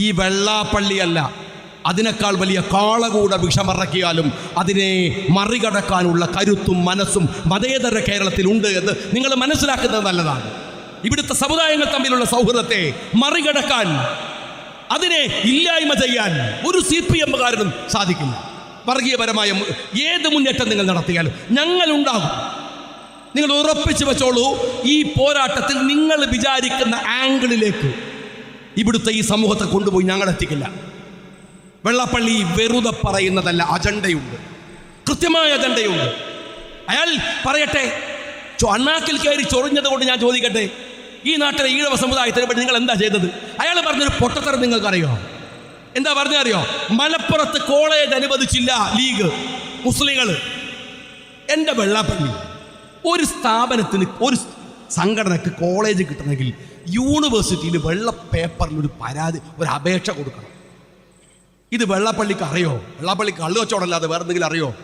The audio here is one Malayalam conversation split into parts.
ഈ വെള്ളാപ്പള്ളിയല്ല അതിനേക്കാൾ വലിയ കാളകൂട വിഷമറക്കിയാലും അതിനെ മറികടക്കാനുള്ള കരുത്തും മനസ്സും മതേതര കേരളത്തിലുണ്ട് എന്ന് നിങ്ങൾ മനസ്സിലാക്കുന്നത് നല്ലതാണ്. ഇവിടുത്തെ സമുദായങ്ങൾ തമ്മിലുള്ള സൗഹൃദത്തെ മറികടക്കാൻ അതിനെ ഇല്ലായ്മ ചെയ്യാൻ ഒരു സി പി എമ്മുകാരനും സാധിക്കില്ല. വർഗീയപരമായ ഏത് മുന്നേറ്റം നിങ്ങൾ നടത്തിയാലും ഞങ്ങളുണ്ടാകും. നിങ്ങൾ ഉറപ്പിച്ചു വെച്ചോളൂ ഈ പോരാട്ടത്തിൽ നിങ്ങൾ വിചാരിക്കുന്ന ആംഗിളിലേക്ക് ഇവിടുത്തെ ഈ സമൂഹത്തെ കൊണ്ടുപോയി ഞങ്ങൾ എത്തിക്കില്ല. വെള്ളപ്പള്ളി വെറുതെ പറയുന്നതല്ല അജണ്ടയുണ്ട്. കൃത്യമായ അജണ്ടയുണ്ട്. അയാൾ പറയട്ടെ അണ്ണാക്കിൽ കയറി ചൊറിഞ്ഞത് കൊണ്ട് ഞാൻ ചോദിക്കട്ടെ ഈ നാട്ടിലെ ഈഴവ സമുദായത്തിന് വേണ്ടി നിങ്ങൾ എന്താ ചെയ്തത്? അയാൾ പറഞ്ഞൊരു പൊട്ടത്തരം നിങ്ങൾക്കറിയോ? എന്താ പറഞ്ഞറിയോ? മലപ്പുറത്ത് കോളേജ് അനുവദിച്ചില്ല ലീഗ് മുസ്ലിങ്ങൾ. എന്റെ വെള്ളാപ്പള്ളി ഒരു സ്ഥാപനത്തിന് ഒരു സംഘടനക്ക് കോളേജ് കിട്ടണമെങ്കിൽ യൂണിവേഴ്സിറ്റിയിൽ വെള്ള പേപ്പറിൽ ഒരു പരാതി ഒരു അപേക്ഷ കൊടുക്കണം. ഇത് വെള്ളപ്പള്ളിക്ക് അറിയോ? വെള്ളപ്പള്ളി കള്ളു വെച്ചോടല്ലാതെ വേറെ എന്തെങ്കിലും അറിയോ?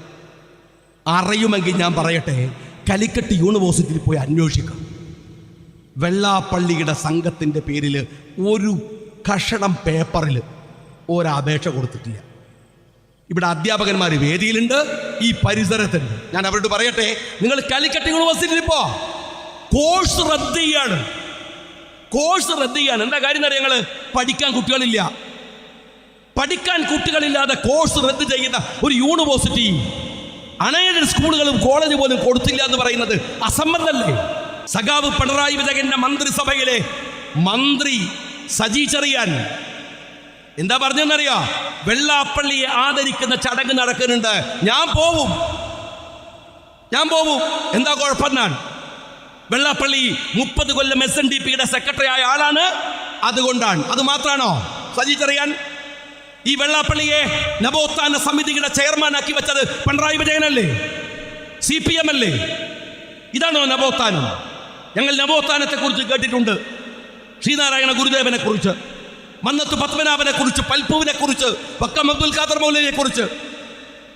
അറിയുമെങ്കിൽ ഞാൻ പറയട്ടെ കലിക്കട്ട് യൂണിവേഴ്സിറ്റിയിൽ പോയി അന്വേഷിക്കണം. വെള്ളാപ്പള്ളിയുടെ സംഘത്തിന്റെ പേരിൽ ഒരു കഷണം പേപ്പറിൽ ഒരപേക്ഷ കൊടുത്തിട്ടില്ല. ഇവിടെ അധ്യാപകന്മാർ വേദിയിലുണ്ട് ഈ പരിസരത്തുണ്ട്. ഞാൻ അവരോട് പറയട്ടെ നിങ്ങൾ കലിക്കട്ട് യൂണിവേഴ്സിറ്റിയിൽ പോ. കോഴ്സ് റദ്ദ് ചെയ്യാണ്. കോഴ്സ് റദ്ദ് ചെയ്യാണ് എന്താ കാര്യം അറിയാം ഞങ്ങൾ പഠിക്കാൻ കുട്ടികളില്ല. പഠിക്കാൻ കുട്ടികളില്ലാതെ കോഴ്സ് റദ്ദ് ചെയ്യുന്ന ഒരു യൂണിവേഴ്സിറ്റി. അണേഡഡ് സ്കൂളുകളും കോളേജ് പോലും കൊടുത്തില്ല എന്ന് പറയുന്നത് അസമ്മതല്ലേ സഖാവ് പിണറായി വിജയന്റെ മന്ത്രിസഭയിലെ മന്ത്രി സജി ചെറിയാൻ. എന്താ പറഞ്ഞെന്നറിയോ വെള്ളാപ്പള്ളിയെ ആദരിക്കുന്ന ചടങ്ങ് നടക്കുന്നുണ്ട്. ഞാൻ പോവും. ഞാൻ പോവും. എന്താ കുഴപ്പമെന്നാണ് വെള്ളാപ്പള്ളി മുപ്പത് കൊല്ലം എസ് എൻ ഡി പിയുടെ സെക്രട്ടറി ആയ ആളാണ്. അതുകൊണ്ടാണ്. അത് മാത്രാണോ? സജി ചെറിയാൻ ഈ വെള്ളാപ്പള്ളിയെ നവോത്ഥാന സമിതിയുടെ ചെയർമാനാക്കി വെച്ചത് പിണറായി വിജയനല്ലേ? സി പി എം അല്ലേ? ഇതാണോ നവോത്ഥാനം? ഞങ്ങൾ നവോത്ഥാനത്തെ കുറിച്ച് കേട്ടിട്ടുണ്ട്. ശ്രീനാരായണ ഗുരുദേവനെ കുറിച്ച് മന്നത്ത് പത്മനാഭനെ കുറിച്ച് പൽപ്പുവിനെ കുറിച്ച് വക്കം അബ്ദുൽ ഖാദർ മൗലിനെ കുറിച്ച്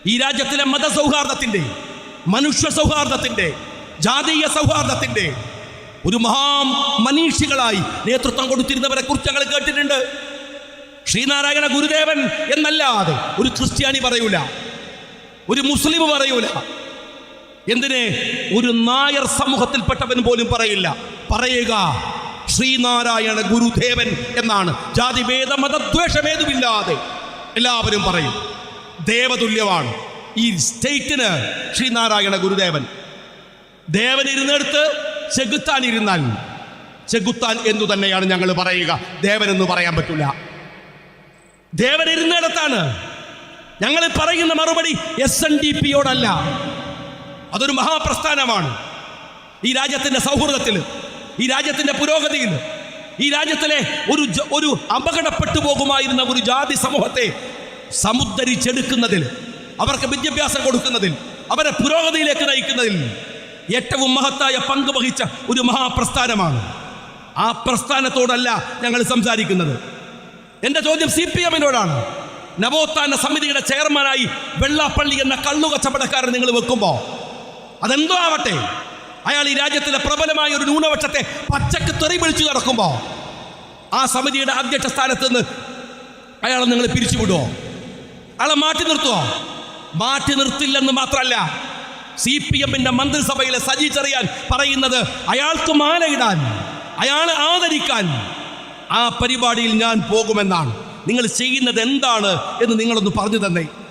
ഈ രാജ്യത്തിലെ മതസൗഹാർദ്ദത്തിന്റെ മനുഷ്യ സൗഹാർദ്ദത്തിന്റെ ജാതീയ സൗഹാർദ്ദത്തിന്റെ ഒരു മഹാ മനീഷികളായി നേതൃത്വം കൊടുത്തിരുന്നവരെ കുറിച്ച് ഞങ്ങൾ കേട്ടിട്ടുണ്ട്. ശ്രീനാരായണ ഗുരുദേവൻ എന്നല്ലാതെ ഒരു ക്രിസ്ത്യാനി പറയൂല. ഒരു മുസ്ലിം പറയൂല. എന്തിനെ? ഒരു നായർ സമൂഹത്തിൽപ്പെട്ടവൻ പോലും പറയില്ല. പറയുക ശ്രീനാരായണ ഗുരുദേവൻ എന്നാണ്. ജാതി ഭേദ മതദ്വേഷമേതുമില്ലാതെ എല്ലാവരും പറയും. ദേവതുല്യമാണ്. ഈ സ്റ്റേറ്റിന് ശ്രീനാരായണ ഗുരുദേവൻ ദേവൻ ഇരുന്നെടുത്ത് ചെകുത്താൻ ഇരുന്നാൽ ചെകുത്താൻ എന്നു തന്നെയാണ് ഞങ്ങൾ പറയുക. ദേവൻ എന്ന് പറയാൻ പറ്റില്ല ദേവൻ ഇരുന്നിടത്താണ്. ഞങ്ങൾ പറയുന്ന മറുപടി എസ് എൻ ഡി പിയോടല്ല അതൊരു മഹാപ്രസ്ഥാനമാണ്. ഈ രാജ്യത്തിന്റെ സൗഹൃദത്തിൽ ഈ രാജ്യത്തിന്റെ പുരോഗതിയിൽ ഈ രാജ്യത്തിലെ ഒരു ഒരു അപകടപ്പെട്ടു പോകുമായിരുന്ന ഒരു ജാതി സമൂഹത്തെ സമുദ്ധരിച്ചെടുക്കുന്നതിൽ അവർക്ക് വിദ്യാഭ്യാസം കൊടുക്കുന്നതിൽ അവരെ പുരോഗതിയിലേക്ക് നയിക്കുന്നതിൽ ഏറ്റവും മഹത്തായ പങ്ക് വഹിച്ച ഒരു മഹാപ്രസ്ഥാനമാണ്. ആ പ്രസ്ഥാനത്തോടല്ല ഞങ്ങൾ സംസാരിക്കുന്നത്. എന്റെ ചോദ്യം സി പി എമ്മിനോടാണ്. നവോത്ഥാന സമിതിയുടെ ചെയർമാനായി വെള്ളാപ്പള്ളി എന്ന കള്ളു കച്ചവടക്കാരൻ നിങ്ങൾ വെക്കുമ്പോൾ അതെന്തോ ആവട്ടെ? അയാൾ ഈ രാജ്യത്തിലെ പ്രബലമായ ഒരു ന്യൂനപക്ഷത്തെ പച്ചക്ക് തെറി വിളിച്ചു കിടക്കുമ്പോൾ ആ സമിതിയുടെ അധ്യക്ഷ സ്ഥാനത്ത് നിന്ന് അയാളെ നിങ്ങൾ പിരിച്ചുവിടുമോ അയാളെ മാറ്റി നിർത്തുമോ മാറ്റി നിർത്തില്ലെന്ന് മാത്രമല്ല സി പി എമ്മിന്റെ മന്ത്രിസഭയിലെ സജി ചെറിയാൻ പറയുന്നത് അയാൾക്ക് മാലയിടാൻ അയാളെ ആദരിക്കാൻ ആ പരിപാടിയിൽ ഞാൻ പോകുമെന്നാണ്. നിങ്ങൾ ചെയ്യുന്നത് എന്താണ് എന്ന് നിങ്ങളൊന്ന് പറഞ്ഞു തന്നെ.